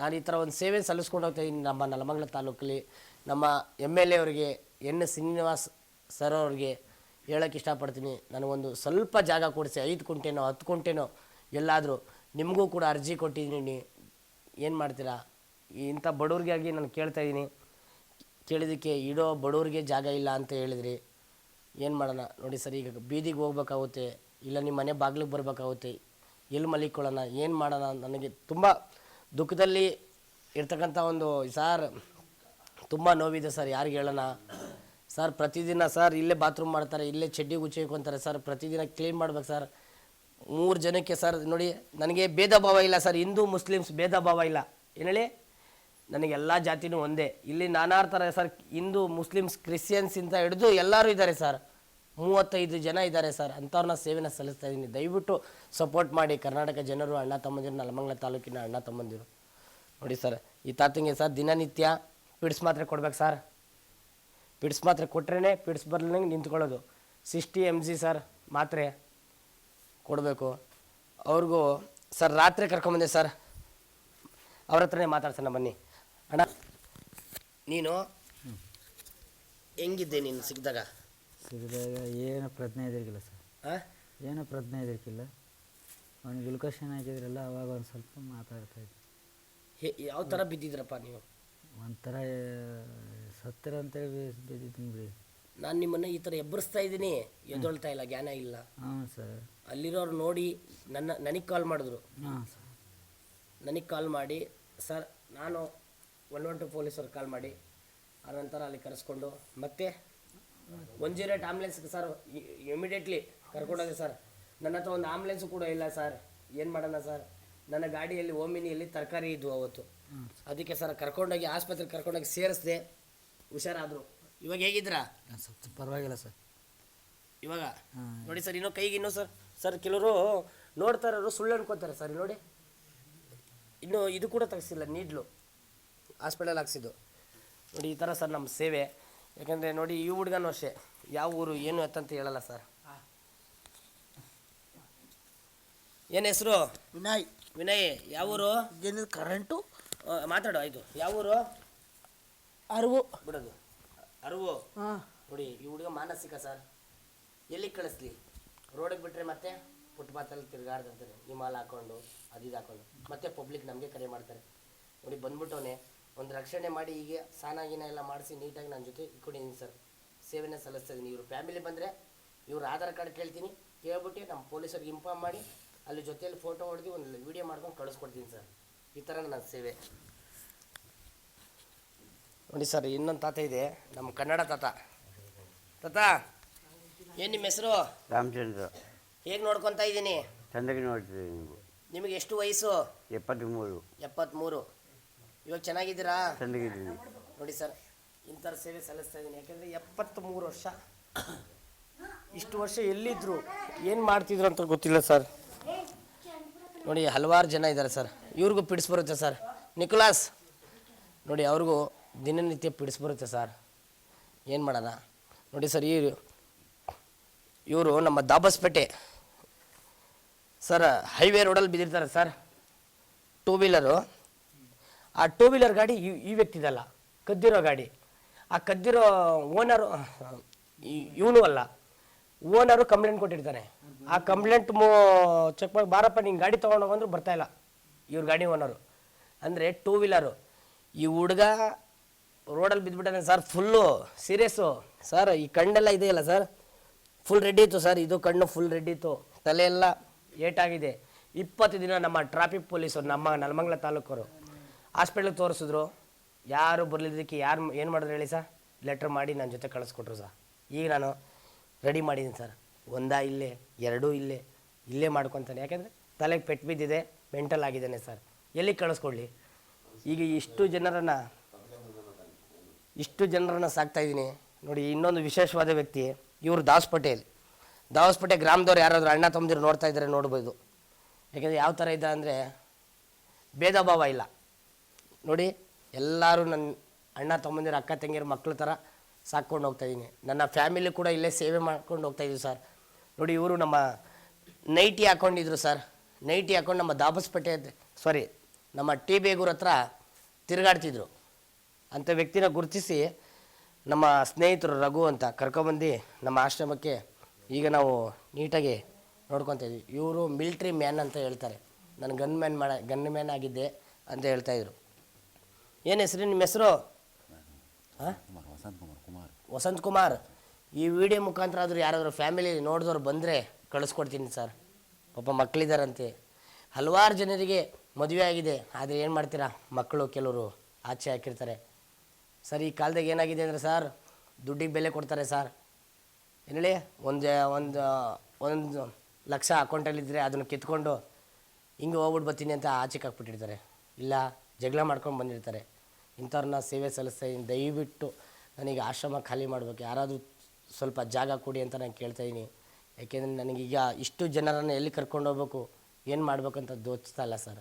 S2: ನಾನು ಈ ಥರ ಒಂದು ಸೇವೆ ಸಲ್ಲಿಸ್ಕೊಂಡು ಹೋಗ್ತಾ ಇದ್ದೀನಿ ನಮ್ಮ ನಲಮಂಗಲ ತಾಲೂಕಲ್ಲಿ. ನಮ್ಮ ಎಂ ಎಲ್ ಎ ಅವರಿಗೆ, ಎನ್ ಶ್ರೀನಿವಾಸ್ ಸರ್ ಅವ್ರಿಗೆ ಹೇಳೋಕ್ಕೆ ಇಷ್ಟಪಡ್ತೀನಿ. ನನಗೊಂದು ಸ್ವಲ್ಪ ಜಾಗ ಕೊಡಿಸಿ, ಐದು ಕುಂಟೆನೋ, ಹತ್ತು ಕುಂಟೆನೋ ಎಲ್ಲಾದರೂ ನಿಮಗೂ ಕೂಡ ಅರ್ಜಿ ಕೊಟ್ಟಿದ್ದೀನಿ. ಏನು ಮಾಡ್ತೀರಾ? ಇಂಥ ಬಡವ್ರಿಗಾಗಿ ನಾನು ಕೇಳ್ತಾ ಇದ್ದೀನಿ. ಕೇಳಿದ್ದಕ್ಕೆ ಇಡೋ ಬಡವ್ರಿಗೆ ಜಾಗ ಇಲ್ಲ ಅಂತ ಹೇಳಿದ್ರಿ. ಏನು ಮಾಡೋಣ? ನೋಡಿ ಸರ್, ಈಗ ಬೀದಿಗೆ ಹೋಗ್ಬೇಕಾಗುತ್ತೆ, ಇಲ್ಲ ನಿಮ್ಮ ಮನೆ ಬಾಗಿಲಿಗೆ ಬರಬೇಕಾಗುತ್ತೆ, ಎಲ್ಲಿ ಮಲಿಕೊಳ್ಳೋಣ, ಏನು ಮಾಡೋಣ? ನನಗೆ ತುಂಬ ದುಃಖದಲ್ಲಿ ಇರ್ತಕ್ಕಂಥ ಒಂದು ಸಾರ್ ತುಂಬ ನೋವಿದೆ ಸರ್, ಯಾರಿಗೆ ಹೇಳೋಣ. ಸರ್, ಪ್ರತಿದಿನ ಸರ್, ಇಲ್ಲೇ ಬಾತ್ರೂಮ್ ಮಾಡ್ತಾರೆ, ಇಲ್ಲೇ ಚಡ್ಡಿ ಗುಚ್ಚಿಕೊಂತಾರೆ ಸರ್, ಪ್ರತಿದಿನ ಕ್ಲೀನ್ ಮಾಡ್ಬೇಕು ಸರ್. ಮೂರು ಜನಕ್ಕೆ ಸರ್, ನೋಡಿ, ನನಗೆ ಭೇದ ಭಾವ ಇಲ್ಲ ಸರ್, ಹಿಂದೂ ಮುಸ್ಲಿಮ್ಸ್ ಭೇದ ಭಾವ ಇಲ್ಲ. ಏನು ಹೇಳಿ? ನನಗೆ ಎಲ್ಲ ಜಾತಿನೂ ಒಂದೇ. ಇಲ್ಲಿ ನಾನಾ ಥರ ಸರ್, ಹಿಂದೂ ಮುಸ್ಲಿಮ್ಸ್, ಕ್ರಿಶ್ಚಿಯನ್ಸ್ ಇಂತ ಹಿಡಿದು ಎಲ್ಲರೂ ಇದ್ದಾರೆ ಸರ್. ಮೂವತ್ತೈದು ಜನ ಇದ್ದಾರೆ ಸರ್, ಅಂಥವ್ರನ್ನ ಸೇವೆನ ಸಲ್ಲಿಸ್ತಾ ಇದ್ದೀನಿ ದಯವಿಟ್ಟು ಸಪೋರ್ಟ್ ಮಾಡಿ, ಕರ್ನಾಟಕ ಜನರು, ಅಣ್ಣ ತಮ್ಮಂದಿರು, ನಲ್ಮಂಗ್ಲ ತಾಲೂಕಿನ ಅಣ್ಣ ತಮ್ಮಂದಿರು. ನೋಡಿ ಸರ್, ಈ ತಾತಂಗೆ ಸರ್, ದಿನನಿತ್ಯ ಪಿಡ್ಸ್ ಮಾತ್ರೆ ಕೊಡ್ಬೇಕು ಸರ್. ಪಿಡ್ಸ್ ಮಾತ್ರೆ ಕೊಟ್ರೇ ಪಿಡ್ಸ್ ಬರ್ಲಂಗೆ ನಿಂತ್ಕೊಳ್ಳೋದು. ಸಿಕ್ಸ್ಟಿ ಎಂ ಜಿ ಸರ್ ಮಾತ್ರೆ ಕೊಡಬೇಕು. ಅವ್ರಿಗೂ ಸರ್ ರಾತ್ರಿ ಕರ್ಕೊಂಬಂದೆ ಸರ್. ಅವ್ರ ಹತ್ರನೇ ಮಾತಾಡ್ಸೋಣ ಬನ್ನಿ. ಅಣ್ಣ ನೀನು ಹೆಂಗಿದ್ದೆ ನೀನು ಸಿಕ್ಕಿದಾಗ?
S5: ಸಿಕ್ಕಿದಾಗ ಏನು ಪ್ರಜ್ಞೆ ಇದಿರ್ಕಿಲ್ಲ ಸರ್.
S2: ಹಾಂ
S5: ಏನು ಪ್ರಜ್ಞೆ ಇದಿರ್ಕಿಲ್ಲ ಅವ್ನಿಗೆ ಗ್ಲುಕೋಷನ್ ಹಾಕಿದ್ರಲ್ಲ ಅವಾಗ ಒಂದು ಸ್ವಲ್ಪ ಮಾತಾಡ್ತಾ ಇದ್ದೆ.
S2: ಹೇ ಯಾವ ಥರ ಬಿದ್ದಿದ್ರಪ್ಪ ನೀವು?
S5: ಒಂಥರ ಸತ್ತರ ಅಂತೇಳಿ ಬಿದ್ದಿದ್ದೀನಿ ಬಿಡಿ.
S2: ನಾನು ನಿಮ್ಮನ್ನು ಈ ಥರ ಎಬ್ಬರಿಸ್ತಾ ಇದ್ದೀನಿ. ಎದ್ದೊಳ್ತಾ ಇಲ್ಲ ಜ್ಞಾನ ಇಲ್ಲ.
S5: ಹಾಂ ಸರ್.
S2: ಅಲ್ಲಿರೋರು ನೋಡಿ ನನ್ನ ನನಗೆ ಕಾಲ್ ಮಾಡಿದ್ರು.
S5: ಹಾಂ ಸರ್.
S2: ನನಗೆ ಕಾಲ್ ಮಾಡಿ ಸರ್ ನಾನು ಒನ್ ಒನ್ ಟು ಪೊಲೀಸವ್ರಿಗೆ ಕಾಲ್ ಮಾಡಿ ಆನಂತರ ಅಲ್ಲಿ ಕರೆಸ್ಕೊಂಡು ಮತ್ತೆ ಒನ್ ಜೀರೋ ಏಟ್ ಆ್ಯಂಬುಲೆನ್ಸ್ಗೆ ಸರ್ ಇಮಿಡಿಯೇಟ್ಲಿ ಕರ್ಕೊಂಡೋಗಿ ಸರ್. ನನ್ನ ಹತ್ರ ಒಂದು ಆ್ಯಂಬುಲೆನ್ಸು ಕೂಡ ಇಲ್ಲ ಸರ್. ಏನು ಮಾಡೋಣ ಸರ್? ನನ್ನ ಗಾಡಿಯಲ್ಲಿ ಓಮಿನಿಯಲ್ಲಿ ತರಕಾರಿ ಇದ್ವು ಅವತ್ತು. ಅದಕ್ಕೆ ಸರ್ ಕರ್ಕೊಂಡೋಗಿ ಆಸ್ಪತ್ರೆಗೆ ಕರ್ಕೊಂಡೋಗಿ ಸೇರಿಸ್ದೆ. ಹುಷಾರಾದರು. ಇವಾಗ ಹೇಗಿದ್ದೀರಾ?
S5: ಸ್ವಲ್ಪ ಪರವಾಗಿಲ್ಲ ಸರ್.
S2: ಇವಾಗ? ನೋಡಿ ಸರ್ ಇನ್ನೂ ಕೈಗೆ ಇನ್ನೂ ಸರ್ ಸರ್ ಕೆಲವರು ನೋಡ್ತಾ ಇರೋರು ಸುಳ್ಳು ಅನ್ಕೋತಾರೆ ಸರ್ ಇಲ್ಲಿ ನೋಡಿ. ಇನ್ನು ಇದು ಕೂಡ ತೆಗಿಸಿಲ್ಲ ನೀಡ್ಲು. ಹಾಸ್ಪಿಟಲ್ ಹಾಕ್ಸಿದ್ದು. ನೋಡಿ ಈ ಥರ ಸರ್ ನಮ್ಮ ಸೇವೆ. ಯಾಕಂದರೆ ನೋಡಿ ಈ ಹುಡುಗನೂ ಅಷ್ಟೇ. ಯಾವ ಊರು ಏನು ಎತ್ತಂತ ಹೇಳಲ್ಲ ಸರ್. ಏನು ಹೆಸರು?
S6: ವಿನಯ್.
S2: ವಿನಯ್ ಯಾವ ಊರು?
S6: ಏನಿದು ಕರೆಂಟು
S2: ಮಾತಾಡು ಆಯಿತು. ಯಾವ ಊರು?
S6: ಅರಿವು.
S2: ಬಿಡೋದು. ಅರಿವು?
S6: ಹಾಂ.
S2: ನೋಡಿ ಈ ಹುಡುಗ ಮಾನಸಿಕ ಸರ್. ಎಲ್ಲಿಗೆ ಕಳಿಸ್ಲಿ? ರೋಡಿಗೆ ಬಿಟ್ರೆ ಮತ್ತೆ ಫುಟ್ಪಾತಲ್ಲಿ ತಿರ್ಗಾಡ್ತಿರ್ತಾರೆ ಹಿಮಾಲ ಹಾಕೊಂಡು ಅದು ಇದು ಹಾಕೊಂಡು. ಮತ್ತೆ ಪಬ್ಲಿಕ್ ನಮಗೆ ಕರೆ ಮಾಡ್ತಾರೆ. ನೋಡಿ ಬಂದ್ಬಿಟ್ಟವನೇ. ಒಂದು ರಕ್ಷಣೆ ಮಾಡಿ ಹೀಗೆ ಸ್ನಾನ ಗೀನ ಎಲ್ಲ ಮಾಡಿಸಿ ನೀಟಾಗಿ ನನ್ನ ಜೊತೆ ಇಟ್ಕೊಂಡಿದ್ದೀನಿ ಸರ್. ಸೇವೆನ ಸಲ್ಲಿಸ್ತಾ ಇದ್ದೀನಿ ಇವ್ರ ಫ್ಯಾಮಿಲಿ ಬಂದರೆ ಇವ್ರ ಆಧಾರ್ ಕಾರ್ಡ್ ಕೇಳ್ತೀನಿ. ಕೇಳ್ಬಿಟ್ಟು ನಮ್ಮ ಪೊಲೀಸರಿಗೆ ಇನ್ಫಾರ್ಮ್ ಮಾಡಿ ಅಲ್ಲಿ ಜೊತೆಯಲ್ಲಿ ಫೋಟೋ ಹೊಡೆದು ಒಂದು ವಿಡಿಯೋ ಮಾಡ್ಕೊಂಡು ಕಳಿಸ್ಕೊಡ್ತೀನಿ ಸರ್. ಈ ಥರ ನನ್ನ ಸೇವೆ. ನೋಡಿ ಸರ್ ಇನ್ನೊಂದು ತಾತ ಇದೆ ನಮ್ಮ ಕನ್ನಡ ತಾತ. ತಾತ ಏನು ನಿಮ್ಮ ಹೆಸರು?
S7: ರಾಮಚಂದ್ರ.
S2: ಹೇಗೆ ನೋಡ್ಕೊತಾ ಇದ್ದೀನಿ?
S7: ಚಂದಗಿ ನೋಡ್ತೀವಿ ನೀವು.
S2: ನಿಮಗೆ ಎಷ್ಟು ವಯಸ್ಸು?
S7: ಎಪ್ಪತ್ತ್ಮೂರು
S2: ಎಪ್ಪತ್ತ್ಮೂರು ಇವಾಗ ಚೆನ್ನಾಗಿದ್ದೀರಾ?
S7: ಚಂದಗಿದ್ದೀನಿ
S2: ನೋಡಿ ಸರ್ ಇಂಥರ ಸೇವೆ ಸಲ್ಲಿಸ್ತಾ ಇದ್ದೀನಿ. ಯಾಕೆಂದರೆ ಎಪ್ಪತ್ತ್ಮೂರು ವರ್ಷ. ಇಷ್ಟು ವರ್ಷ ಎಲ್ಲಿದ್ದರು ಏನು ಮಾಡ್ತಿದ್ರು ಅಂತ ಗೊತ್ತಿಲ್ಲ ಸರ್. ನೋಡಿ ಹಲವಾರು ಜನ ಇದ್ದಾರೆ ಸರ್. ಇವ್ರಿಗೂ ಬರುತ್ತೆ ಸರ್. ನಿಕೋಲಾಸ್, ನೋಡಿ ಅವ್ರಿಗೂ ದಿನನಿತ್ಯ ಬರುತ್ತೆ ಸರ್. ಏನು ಮಾಡೋಣ? ನೋಡಿ ಸರ್, ಈ ಇವರು ನಮ್ಮ ದಾಬಸ್ಪೇಟೆ. ಸರ್, ಹೈವೇ ರೋಡಲ್ಲಿ ಬಿದ್ದಿರ್ತಾರೆ ಸರ್. ಟೂ ವೀಲರು ಆ ಟೂ ವೀಲರ್ ಗಾಡಿ ಈ ಈ ವ್ಯಕ್ತಿದಲ್ಲ, ಕದ್ದಿರೋ ಗಾಡಿ. ಆ ಕದ್ದಿರೋ ಓನರು ಇವನು ಅಲ್ಲ. ಓನರು ಕಂಪ್ಲೇಂಟ್ ಕೊಟ್ಟಿರ್ತಾನೆ. ಆ ಕಂಪ್ಲೇಂಟ್ ಮೂ ಚೆಕ್ ಮಾಡಿ. ಬಾರಪ್ಪ ನಿಂಗೆ ಗಾಡಿ ತೊಗೊಂಡೋಗಂದ್ರು ಅಂದ್ರು ಬರ್ತಾ ಇಲ್ಲ. ಇವ್ರ ಗಾಡಿ ಓನರು. ಅಂದರೆ ಟೂ ವೀಲರು ಈ ಹುಡುಗ ರೋಡಲ್ಲಿ ಬಿದ್ದುಬಿಟ್ಟಾನೆ ಸರ್ ಫುಲ್ಲು ಸೀರಿಯಸ್ಸು ಸರ್ ಈ ಕಣ್ಣೆಲ್ಲ ಇದೆಯಲ್ಲ ಸರ್ ಫುಲ್ ರೆಡಿ ಇತ್ತು ಸರ್ ಇದು ಕಣ್ಣು ಫುಲ್ ರೆಡಿ ಇತ್ತು. ತಲೆಯೆಲ್ಲ ಏಟಾಗಿದೆ. ಇಪ್ಪತ್ತು ದಿನ ನಮ್ಮ ಟ್ರಾಫಿಕ್ ಪೊಲೀಸರು ನಮ್ಮ ನಲ್ಮಂಗ್ಲ ತಾಲೂಕರು ಹಾಸ್ಪಿಟ್ಲಿಗೆ ತೋರಿಸಿದ್ರು. ಯಾರು ಬರಲಿದ್ದಕ್ಕೆ ಯಾರು ಏನು ಮಾಡಿದ್ರು ಹೇಳಿ ಸರ್ ಲೆಟ್ರ್ ಮಾಡಿ ನನ್ನ ಜೊತೆ ಕಳಿಸ್ಕೊಟ್ರು ಸರ್ ಈಗ ನಾನು ರೆಡಿ ಮಾಡಿದ್ದೀನಿ ಸರ್ ಒಂದಾ ಇಲ್ಲೇ, ಎರಡೂ ಇಲ್ಲೇ ಇಲ್ಲೇ ಮಾಡ್ಕೊತಾನೆ. ಯಾಕೆಂದರೆ ತಲೆಗೆ ಪೆಟ್ಟು ಬಿದ್ದಿದೆ. ಮೆಂಟಲ್ ಆಗಿದ್ದಾನೆ ಸರ್. ಎಲ್ಲಿಗೆ ಕಳಿಸ್ಕೊಳ್ಳಿ? ಈಗ ಇಷ್ಟು ಜನರನ್ನು ಇಷ್ಟು ಜನರನ್ನು ಸಾಕ್ತಾ ಇದ್ದೀನಿ. ನೋಡಿ, ಇನ್ನೊಂದು ವಿಶೇಷವಾದ ವ್ಯಕ್ತಿ, ಇವರು ದಾಸ್ ಪಟೇಲ್. ದಾಸ್ ಪಟೇಲ್ ಗ್ರಾಮದವ್ರು ಯಾರಾದರೂ ಅಣ್ಣ ತಮ್ಮದಿರು ನೋಡ್ತಾ ಇದ್ದಾರೆ ನೋಡ್ಬೋದು. ಯಾಕೆಂದರೆ ಯಾವ ಥರ ಇದ್ದ ಅಂದರೆ ಭೇದ ಭಾವ ಇಲ್ಲ. ನೋಡಿ, ಎಲ್ಲರೂ ನನ್ನ ಅಣ್ಣ ತಮ್ಮಂದಿರು, ಅಕ್ಕ ತಂಗಿಯರು ಮಕ್ಕಳ ಥರ ಸಾಕ್ಕೊಂಡು ಹೋಗ್ತಾ ಇದ್ದೀನಿ. ನನ್ನ ಫ್ಯಾಮಿಲಿ ಕೂಡ ಇಲ್ಲೇ ಸೇವೆ ಮಾಡ್ಕೊಂಡು ಹೋಗ್ತಾ ಇದೀವಿ ಸರ್. ನೋಡಿ, ಇವರು ನಮ್ಮ ನೈಟಿ ಹಾಕ್ಕೊಂಡಿದ್ರು ಸರ್. ನೈಟಿ ಹಾಕೊಂಡು ನಮ್ಮ ದಾಬಸ್ಪೇಟೆ ಸಾರಿ ನಮ್ಮ ಟಿ ಬೇಗೂರ್ ಹತ್ರ ತಿರುಗಾಡ್ತಿದ್ರು. ಅಂಥ ವ್ಯಕ್ತಿನ ಗುರುತಿಸಿ ನಮ್ಮ ಸ್ನೇಹಿತರು ರಘು ಅಂತ ಕರ್ಕೊಬಂದು ನಮ್ಮ ಆಶ್ರಮಕ್ಕೆ ಈಗ ನಾವು ನೀಟಾಗಿ ನೋಡ್ಕೊತಾ ಇದ್ವಿ. ಇವರು ಮಿಲ್ಟ್ರಿ ಮ್ಯಾನ್ ಅಂತ ಹೇಳ್ತಾರೆ. ನಾನು ಗನ್ ಮ್ಯಾನ್ ಮಾಡ, ಗನ್ ಮ್ಯಾನ್ ಆಗಿದ್ದೆ ಅಂತ ಹೇಳ್ತಾ ಇದ್ರು. ಏನು ಹೆಸರು ನಿಮ್ಮ ಹೆಸರು? ಹಾಂ? ವಸಂತ್ ಕುಮಾರ್. ಈ ವಿಡಿಯೋ ಮುಖಾಂತರ ಆದರೂ ಯಾರಾದರೂ ಫ್ಯಾಮಿಲಿ ನೋಡಿದವ್ರು ಬಂದರೆ ಕಳಿಸ್ಕೊಡ್ತೀನಿ ಸರ್. ಪಾಪ ಮಕ್ಕಳಿದ್ದಾರಂತೆ. ಹಲವಾರು ಜನರಿಗೆ ಮದುವೆ ಆಗಿದೆ. ಆದರೆ ಏನು ಮಾಡ್ತೀರಾ? ಮಕ್ಕಳು ಕೆಲವರು ಆಚೆ ಹಾಕಿರ್ತಾರೆ. ಸರ್, ಈ ಕಾಲದಾಗ ಏನಾಗಿದೆ ಅಂದರೆ ಸರ್, ದುಡ್ಡಿಗೆ ಬೆಲೆ ಕೊಡ್ತಾರೆ ಸರ್. ಏನು ಹೇಳಿ? ಒಂದು ಒಂದು ಒಂದು ಲಕ್ಷ ಅಕೌಂಟಲ್ಲಿದ್ದರೆ ಅದನ್ನು ಕಿತ್ಕೊಂಡು ಹಿಂಗೆ ಹೋಗ್ಬಿಟ್ಟು ಬರ್ತೀನಿ ಅಂತ ಆಚೆಗೆ ಹಾಕ್ಬಿಟ್ಟಿರ್ತಾರೆ. ಇಲ್ಲ, ಜಗಳ ಮಾಡ್ಕೊಂಡು ಬಂದಿರ್ತಾರೆ. ಇಂಥವ್ರನ್ನ ಸೇವೆ ಸಲ್ಲಿಸ್ತಾ ದಯವಿಟ್ಟು ನನಗೆ ಆಶ್ರಮ ಖಾಲಿ ಮಾಡಬೇಕು. ಯಾರಾದರೂ ಸ್ವಲ್ಪ ಜಾಗ ಕೊಡಿ ಅಂತ ನಾನು ಕೇಳ್ತಾ ಇದ್ದೀನಿ ಯಾಕೆಂದರೆ ನನಗೀಗ ಇಷ್ಟು ಜನರನ್ನು ಎಲ್ಲಿ ಕರ್ಕೊಂಡು ಹೋಗ್ಬೇಕು ಏನು ಮಾಡ್ಬೇಕಂತ ದೋಚ್ತಾ ಇಲ್ಲ ಸರ್.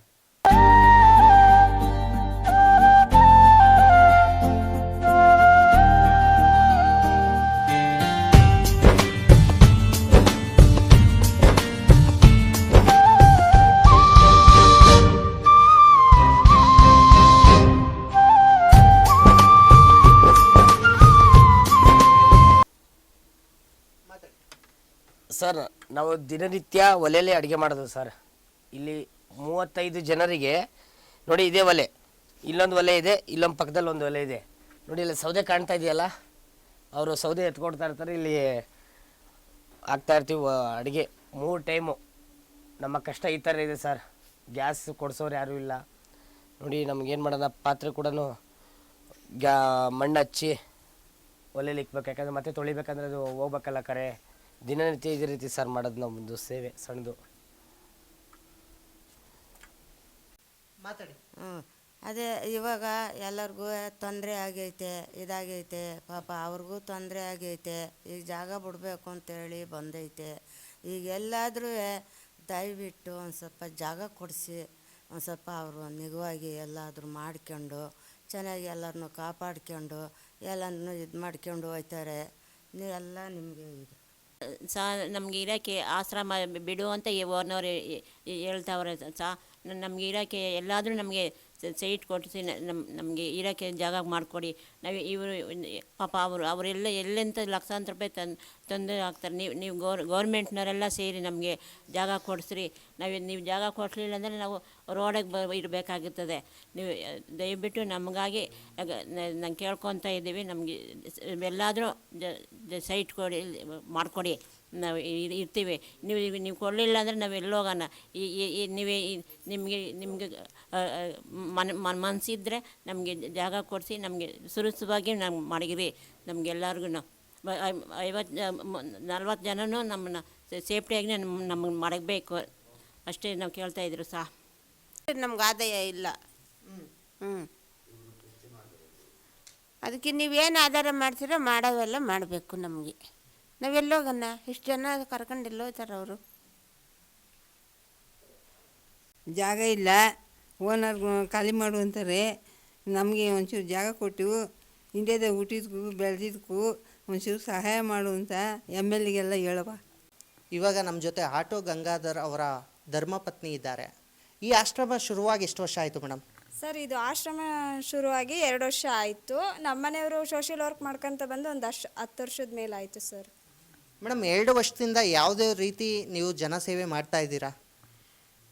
S2: ಸರ್, ನಾವು ದಿನನಿತ್ಯ ಒಲೆಯಲ್ಲೇ ಅಡುಗೆ ಮಾಡೋದು ಸರ್. ಇಲ್ಲಿ ಮೂವತ್ತೈದು ಜನರಿಗೆ, ನೋಡಿ ಇದೇ ಒಲೆ. ಇಲ್ಲೊಂದು ಒಲೆ ಇದೆ, ಇಲ್ಲೊಂದು ಪಕ್ಕದಲ್ಲಿ ಒಂದು ಒಲೆ ಇದೆ. ನೋಡಿ ಇಲ್ಲಿ ಸೌದೆ ಕಾಣ್ತಾ ಇದೆಯಲ್ಲ? ಅವರು ಸೌದೆ ಎತ್ಕೊಡ್ತಾ ಇರ್ತಾರೆ, ಇಲ್ಲಿ ಆಗ್ತಾ ಇರ್ತೀವಿ ಅಡುಗೆ. ಮೂರು ಟೈಮು. ನಮ್ಮ ಕಷ್ಟ ಈ ಥರ ಇದೆ ಸರ್. ಗ್ಯಾಸ್ ಕೊಡಿಸೋರು ಯಾರೂ ಇಲ್ಲ. ನೋಡಿ ನಮ್ಗೇನು ಮಾಡೋಣ ಪಾತ್ರೆ ಕೂಡ ಗ್ಯಾ ಮಣ್ಣು ಹಚ್ಚಿ ಒಲೆಯಲ್ಲಿ ಇಕ್ಬೇಕು. ಯಾಕಂದರೆ ಮತ್ತೆ ತೊಳಿಬೇಕಂದ್ರೆ ಅದು ಹೋಗ್ಬೇಕಲ್ಲ ಕರೆ. ದಿನನಿತ್ಯ ಇದೇ ರೀತಿ ಸರ್ ಮಾಡೋದು ನಮ್ಮದು ಸೇವೆ ಸಣ್ಣದು.
S1: ಮಾತಾಡಿ.
S3: ಹ್ಞೂ. ಅದೇ ಇವಾಗ ಎಲ್ಲರಿಗೂ ತೊಂದರೆ ಆಗೈತೆ ಇದಾಗೈತೆ ಪಾಪ ಅವ್ರಿಗೂ ತೊಂದರೆ ಆಗೈತೆ ಈಗ ಜಾಗ ಬಿಡಬೇಕು ಅಂತೇಳಿ ಬಂದೈತೆ. ಈಗ ಎಲ್ಲಾದರೂ ದಯವಿಟ್ಟು ಒಂದು ಸ್ವಲ್ಪ ಜಾಗ ಕೊಡಿಸಿ ಒಂದು ಸ್ವಲ್ಪ ಅವರು ನಿಗವಾಗಿ ಎಲ್ಲಾದರೂ ಮಾಡ್ಕೊಂಡು ಚೆನ್ನಾಗಿ ಎಲ್ಲರನ್ನೂ ಕಾಪಾಡ್ಕೊಂಡು ಎಲ್ಲನೂ ಇದು ಮಾಡ್ಕೊಂಡು ಹೋಯ್ತಾರೆ ಎಲ್ಲ ನಿಮಗೆ ಇದು.
S8: ಸಾ ನಮಗೆ ಇರೋಕ್ಕೆ ಆಶ್ರಮ ಬಿಡು ಅಂತ ಓನವ್ರು ಹೇಳ್ತಾವ್ರೆ ಸಹ ನಮಗೆ ಇರೋಕ್ಕೆ ಎಲ್ಲಾದರೂ ನಮಗೆ ಸೈಟ್ ಕೊಡಿಸಿ ನಮ್ಮ ನಮಗೆ ಇರೋಕ್ಕೆ ಜಾಗ ಮಾಡಿಕೊಡಿ. ನಾವು ಇವರು, ಪಾಪ ಅವರು, ಅವರೆಲ್ಲ ಎಲ್ಲೆಂತ ಲಕ್ಷಾಂತರ ರೂಪಾಯಿ ತಂದು ತೊಂದರೆ ಆಗ್ತಾರೆ ನೀವು ನೀವು ಗೌರ್, ಗೌರ್ಮೆಂಟ್ನವರೆಲ್ಲ ಸೇರಿ ನಮಗೆ ಜಾಗ ಕೊಡಿಸ್ರಿ. ನಾವು ನೀವು ಜಾಗ ಕೊಡಿಸ್ಲಿಲ್ಲ ಅಂದರೆ ನಾವು ರೋಡಿಗೆ ಬ ಇರಬೇಕಾಗುತ್ತದೆ ನೀವು, ದಯವಿಟ್ಟು ನಮಗಾಗಿ, ನಂಗೆ ಕೇಳ್ಕೊತಾ ಇದ್ದೀವಿ. ನಮಗೆ ಎಲ್ಲಾದರೂ ಸೈಟ್ ಕೊಡಿ, ಮಾಡಿಕೊಡಿ. ನಾವು ಇರ್- ಇರ್ತೀವಿ. ನೀವು ನೀವು ಕೊಡಲಿಲ್ಲ ಅಂದರೆ ನಾವು ಎಲ್ಲೋಗೋಣ ಈ, ಈ- ನೀವೇ ನಿಮಗೆ ನಿಮಗೆ ಮನ ಮನಸ್ಸಿದ್ರೆ ನಮಗೆ ಜಾಗ ಕೊಡಿಸಿ ನಮಗೆ ಸುರಕ್ಷಿತವಾಗಿ ನಮ್ಗೆ ಮಡಗಿರಿ ನಮಗೆಲ್ಲರಿಗೂ ಐವತ್ತು ನಲ್ವತ್ತು ಜನನೂ ನಮ್ಮನ್ನು ಸೇಫ್ಟಿಯಾಗಿ ನಮಗೆ ಮಡಗಬೇಕು. ಅಷ್ಟೇ ನಾವು ಕೇಳ್ತಾ ಇದ್ರು ಸಾ.
S9: ನಮ್ಗೆ ಆದಾಯ ಇಲ್ಲ. ಹ್ಞೂ ಅದಕ್ಕೆ ನೀವೇನು ಆಧಾರ ಮಾಡ್ತೀರೋ ಮಾಡೋವೆಲ್ಲ ಮಾಡಬೇಕು ನಮಗೆ. ನಾವೆಲ್ಲೋಗಣ್ಣ ಇಷ್ಟು ಜನ ಕರ್ಕೊಂಡು ಎಲ್ಲೋಗ್ತಾರೆ ಅವರು.
S10: ಜಾಗ ಇಲ್ಲ. ಓನರ್ ಖಾಲಿ ಮಾಡು ಅಂತಾರೆ. ನಮಗೆ ಒಂಚೂರು ಜಾಗ ಕೊಟ್ಟು ಇಂಡಿಯಾದಾಗ ಹುಟ್ಟಿದ್ಕು ಬೆಳೆದಿದ್ಕು ಒಂಚೂರು ಸಹಾಯ ಮಾಡು ಅಂತ ಎಂ ಎಲ್ ಎಗೆಲ್ಲ ಹೇಳುವ
S1: ಇವಾಗ ನಮ್ಮ ಜೊತೆ ಆಟೋ ಗಂಗಾಧರ್ ಅವರ ಧರ್ಮಪತ್ನಿ ಇದ್ದಾರೆ. ಈ ಆಶ್ರಮ ಶುರುವಾಗಿ ಎಷ್ಟು ವರ್ಷ ಆಯಿತು ಮೇಡಮ್
S11: ಸರ್ ಇದು ಆಶ್ರಮ ಶುರುವಾಗಿ ಎರಡು ವರ್ಷ ಆಯಿತು. ನಮ್ಮನೆಯವರು ಸೋಷಿಯಲ್ ವರ್ಕ್ ಮಾಡ್ಕೊಂತ ಬಂದು ಒಂದು ಅಷ್ಟು ಹತ್ತು ವರ್ಷದ ಮೇಲೆ ಆಯಿತು ಸರ್.
S1: ಮೇಡಮ್ ಎರಡು ವರ್ಷದಿಂದ ಯಾವುದೇ ರೀತಿ ನೀವು ಜನಸೇವೆ ಮಾಡ್ತಾ ಇದ್ದೀರಾ?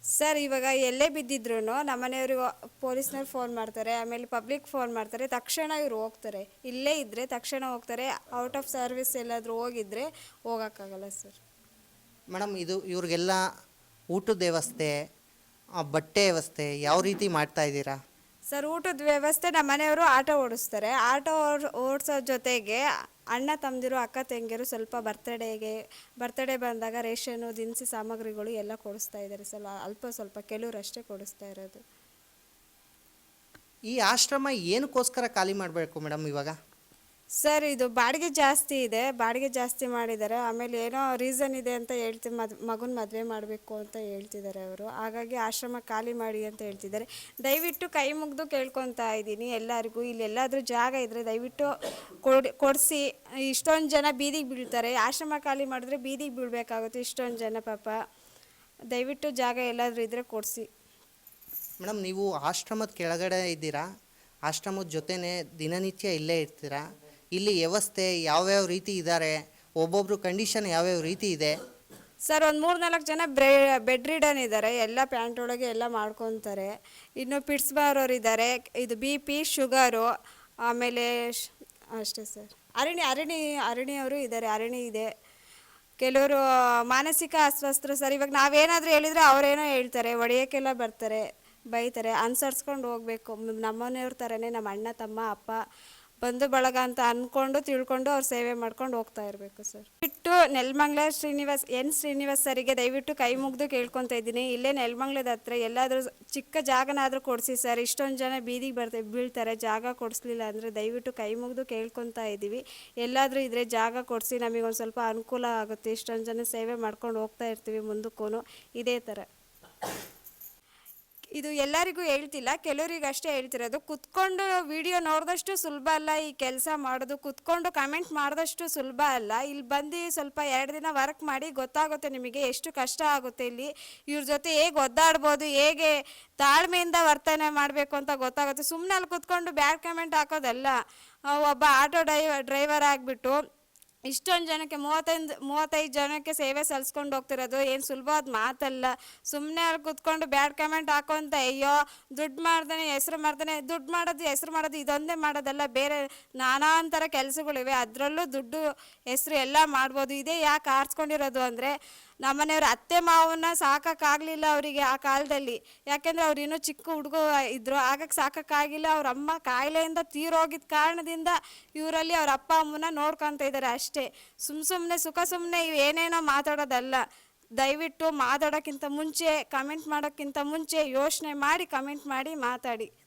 S11: ಸರ್ ಇವಾಗ ಎಲ್ಲೇ ಬಿದ್ದಿದ್ರು ನಮ್ಮನೆಯವರು ಪೊಲೀಸ್ನವ್ರು ಫೋನ್ ಮಾಡ್ತಾರೆ ಆಮೇಲೆ ಪಬ್ಲಿಕ್ ಫೋನ್ ಮಾಡ್ತಾರೆ ತಕ್ಷಣ ಇವ್ರು ಹೋಗ್ತಾರೆ. ಇಲ್ಲೇ ಇದ್ದರೆ ತಕ್ಷಣ ಹೋಗ್ತಾರೆ ಔಟ್ ಆಫ್ ಸರ್ವಿಸ್ ಎಲ್ಲಾದರೂ ಹೋಗಿದ್ರೆ ಹೋಗೋಕ್ಕಾಗಲ್ಲ ಸರ್.
S1: ಮೇಡಮ್ ಇದು ಇವ್ರಿಗೆಲ್ಲ ಊಟದ ವ್ಯವಸ್ಥೆ ಆ, ಬಟ್ಟೆ ವ್ಯವಸ್ಥೆ ಯಾವ ರೀತಿ ಮಾಡ್ತಾ ಇದ್ದೀರಾ?
S11: ಸರ್, ಊಟದ ವ್ಯವಸ್ಥೆ ನಮ್ಮ ಮನೆಯವರು ಆಟೋ ಓಡಿಸ್ತಾರೆ. ಆಟೋ ಓಡಿಸೋ ಜೊತೆಗೆ ಅಣ್ಣ ತಮ್ಮದಿರು, ಅಕ್ಕ ತಂಗಿಯರು ಸ್ವಲ್ಪ ಬರ್ತಡೇಗೆ, ಬರ್ತಡೇ ಬಂದಾಗ ರೇಷನ್ನು, ದಿನಸಿ ಸಾಮಗ್ರಿಗಳು ಎಲ್ಲ ಕೊಡಿಸ್ತಾ ಇದ್ದಾರೆ ಸ್ವಲ್ಪ ಅಲ್ಪ ಸ್ವಲ್ಪ ಕೆಲವರು ಅಷ್ಟೇ ಕೊಡಿಸ್ತಾ ಇರೋದು.
S1: ಈ ಆಶ್ರಮ ಏನಕ್ಕೋಸ್ಕರ ಖಾಲಿ ಮಾಡಬೇಕು ಮೇಡಮ್ ಇವಾಗ?
S11: ಸರ್, ಇದು ಬಾಡಿಗೆ ಜಾಸ್ತಿ ಇದೆ. ಬಾಡಿಗೆ ಜಾಸ್ತಿ ಮಾಡಿದ್ದಾರೆ. ಆಮೇಲೆ ಏನೋ ರೀಸನ್ ಇದೆ ಅಂತ ಹೇಳ್ತಿ, ಮದ್, ಮಗುನ ಮದುವೆ ಮಾಡಬೇಕು ಅಂತ ಹೇಳ್ತಿದ್ದಾರೆ ಅವರು. ಹಾಗಾಗಿ ಆಶ್ರಮ ಖಾಲಿ ಮಾಡಿ ಅಂತ ಹೇಳ್ತಿದ್ದಾರೆ. ದಯವಿಟ್ಟು ಕೈ ಮುಗಿದು ಕೇಳ್ಕೊತಾ ಇದ್ದೀನಿ ಎಲ್ಲರಿಗೂ. ಇಲ್ಲಿ ಎಲ್ಲಾದರೂ ಜಾಗ ಇದ್ದರೆ ದಯವಿಟ್ಟು ಕೊಡಿ, ಕೊಡಿಸಿ. ಇಷ್ಟೊಂದು ಜನ ಬೀದಿಗೆ ಬೀಳ್ತಾರೆ. ಆಶ್ರಮ ಖಾಲಿ ಮಾಡಿದ್ರೆ ಬೀದಿಗೆ ಬೀಳಬೇಕಾಗುತ್ತೆ ಇಷ್ಟೊಂದು ಜನ ಪಾಪ. ದಯವಿಟ್ಟು ಜಾಗ ಎಲ್ಲಾದರೂ ಇದ್ದರೆ ಕೊಡಿಸಿ.
S1: ಮೇಡಮ್, ನೀವು ಆಶ್ರಮದ ಕೆಳಗಡೆ ಇದ್ದೀರಾ? ಆಶ್ರಮದ ಜೊತೆನೇ ದಿನನಿತ್ಯ ಇಲ್ಲೇ ಇರ್ತೀರಾ? ಇಲ್ಲಿ ವ್ಯವಸ್ಥೆ ಯಾವ್ಯಾವ ರೀತಿ ಇದ್ದಾರೆ ಒಬ್ಬೊಬ್ರು ಕಂಡೀಷನ್ ಯಾವ್ಯಾವ ರೀತಿ ಇದೆ?
S11: ಸರ್, ಒಂದು ಮೂರು ನಾಲ್ಕು ಜನ ಬ್ರೆ ಬೆಡ್ ರಿಡನ್ ಇದ್ದಾರೆ ಎಲ್ಲ ಪ್ಯಾಂಟ್ ಒಳಗೆ ಎಲ್ಲ ಮಾಡ್ಕೊತಾರೆ. ಇನ್ನು ಪಿಟ್ಸ್ ಬಾರೋರು ಇದ್ದಾರೆ ಇದು ಬಿ ಪಿ, ಶುಗರು, ಆಮೇಲೆ ಅಷ್ಟೇ ಸರ್. ಅರಣಿ ಅರಣಿ ಅರಣಿಯವರು ಇದ್ದಾರೆ ಅರಣಿ ಇದೆ. ಕೆಲವರು ಮಾನಸಿಕ ಅಸ್ವಸ್ಥರು ಸರ್, ಇವಾಗ ನಾವೇನಾದರೂ ಹೇಳಿದರೆ ಅವರೇನೋ ಹೇಳ್ತಾರೆ. ಒಡೆಯೋಕ್ಕೆಲ್ಲ ಬರ್ತಾರೆ, ಬೈತಾರೆ. ಅನುಸರಿಸ್ಕೊಂಡು ಹೋಗ್ಬೇಕು. ನಮ್ಮನೆಯವ್ರ ಥರನೇ ನಮ್ಮ ಅಣ್ಣ, ತಮ್ಮ, ಅಪ್ಪ ಬಂಧು ಬಳಗ ಅಂತ ಅಂದ್ಕೊಂಡು ತಿಳ್ಕೊಂಡು ಅವ್ರು ಸೇವೆ ಮಾಡ್ಕೊಂಡು ಹೋಗ್ತಾ ಇರಬೇಕು ಸರ್ ಬಿಟ್ಟು ನೆಲಮಂಗ್ಲ ಶ್ರೀನಿವಾಸ್, ಎನ್ ಶ್ರೀನಿವಾಸ್ ಸರಿಗೆ ದಯವಿಟ್ಟು ಕೈ ಮುಗಿದು ಕೇಳ್ಕೊತಾ ಇದ್ದೀನಿ. ಇಲ್ಲೇ ನೆಲಮಂಗ್ಲದ ಹತ್ರ ಎಲ್ಲಾದರೂ ಚಿಕ್ಕ ಜಾಗನಾದರೂ ಕೊಡಿಸಿ ಸರ್ ಇಷ್ಟೊಂದು ಜನ ಬೀದಿಗೆ ಬರ್ತಾರೆ ಬೀಳ್ತಾರೆ. ಜಾಗ ಕೊಡಿಸ್ಲಿಲ್ಲ ಅಂದರೆ ದಯವಿಟ್ಟು ಕೈ ಮುಗಿದು ಕೇಳ್ಕೊತಾ ಇದ್ದೀವಿ ಎಲ್ಲಾದರೂ ಇದ್ರೆ ಜಾಗ ಕೊಡಿಸಿ ನಮಗೊಂದು ಸ್ವಲ್ಪ ಅನುಕೂಲ ಆಗುತ್ತೆ. ಇಷ್ಟೊಂದು ಜನ ಸೇವೆ ಮಾಡ್ಕೊಂಡು ಹೋಗ್ತಾ ಇರ್ತೀವಿ ಮುಂದಕ್ಕೂ ಇದೇ ಥರ ಇದು ಎಲ್ಲರಿಗೂ ಹೇಳ್ತಿಲ್ಲ ಕೆಲವರಿಗೆ ಅಷ್ಟೇ ಹೇಳ್ತಿರೋದು. ಕುತ್ಕೊಂಡು ವಿಡಿಯೋ ನೋಡಿದಷ್ಟು ಸುಲಭ ಅಲ್ಲ ಈ ಕೆಲಸ ಮಾಡೋದು. ಕುತ್ಕೊಂಡು ಕಮೆಂಟ್ ಮಾಡಿದಷ್ಟು ಸುಲಭ ಅಲ್ಲ. ಇಲ್ಲಿ ಬಂದು ಸ್ವಲ್ಪ ಎರಡು ದಿನ ವರ್ಕ್ ಮಾಡಿ ಗೊತ್ತಾಗುತ್ತೆ ನಿಮಗೆ ಎಷ್ಟು ಕಷ್ಟ ಆಗುತ್ತೆ ಇಲ್ಲಿ. ಇವ್ರ ಜೊತೆ ಹೇಗೆ ಒದ್ದಾಡ್ಬೋದು, ಹೇಗೆ ತಾಳ್ಮೆಯಿಂದ ವರ್ತನೆ ಮಾಡಬೇಕು ಅಂತ ಗೊತ್ತಾಗುತ್ತೆ. ಸುಮ್ಮನೆ ಅಲ್ಲಿ ಕುತ್ಕೊಂಡು ಬ್ಯಾಡ್ ಕಮೆಂಟ್ ಹಾಕೋದಲ್ಲ. ಒಬ್ಬ ಆಟೋ ಡ್ರೈವರ್ ಡ್ರೈವರ್ ಆಗಿಬಿಟ್ಟು ಇಷ್ಟೊಂದು ಜನಕ್ಕೆ ಮೂವತ್ತೈದು ಮೂವತ್ತೈದು ಜನಕ್ಕೆ ಸೇವೆ ಸಲ್ಲಿಸ್ಕೊಂಡು ಹೋಗ್ತಿರೋದು ಏನು ಸುಲಭವಾದ ಮಾತಲ್ಲ. ಸುಮ್ಮನೆ ಅಲ್ಲಿ ಕುತ್ಕೊಂಡು ಬ್ಯಾಡ್ ಕಮೆಂಟ್ ಹಾಕೊಂತ ಅಯ್ಯೋ, ದುಡ್ಡು ಮಾಡ್ತಾನೆ ಹೆಸ್ರು ಮಾಡ್ತಾನೆ ದುಡ್ಡು ಮಾಡೋದು, ಹೆಸ್ರು ಮಾಡೋದು ಇದೊಂದೇ ಮಾಡೋದಲ್ಲ, ಬೇರೆ ನಾನಾಂತರ ಕೆಲಸಗಳಿವೆ. ಅದರಲ್ಲೂ ದುಡ್ಡು, ಹೆಸ್ರು ಎಲ್ಲ ಮಾಡ್ಬೋದು. ಇದೇ ಯಾಕೆ ಆರಿಸ್ಕೊಂಡಿರೋದು ಅಂದರೆ ನಮ್ಮನೆಯವ್ರ ಅತ್ತೆ ಮಾವನ್ನ ಸಾಕಕ್ಕಾಗಲಿಲ್ಲ ಅವರಿಗೆ ಆ ಕಾಲದಲ್ಲಿ. ಯಾಕೆಂದರೆ ಅವ್ರು ಇನ್ನೂ ಚಿಕ್ಕ ಹುಡುಗ ಇದ್ದರು ಆಗಕ್ಕೆ ಸಾಕೋಕ್ಕಾಗಿಲ್ಲ. ಅವ್ರ ಅಮ್ಮ ಕಾಯಿಲೆಯಿಂದ ತೀರೋಗಿದ ಕಾರಣದಿಂದ ಇವರಲ್ಲಿ ಅವ್ರ ಅಪ್ಪ ಅಮ್ಮನ ನೋಡ್ಕೊತ ಇದ್ದಾರೆ ಅಷ್ಟೇ. ಸುಮ್ಮ ಸುಮ್ಮನೆ ಸುಖ ಸುಮ್ಮನೆ ಇವು ಏನೇನೋ ಮಾತಾಡೋದಲ್ಲ. ದಯವಿಟ್ಟು ಮಾತಾಡೋಕ್ಕಿಂತ ಮುಂಚೆ, ಕಮೆಂಟ್ ಮಾಡೋಕ್ಕಿಂತ ಮುಂಚೆ ಯೋಚನೆ ಮಾಡಿ, ಕಮೆಂಟ್ ಮಾಡಿ ಮಾತಾಡಿ.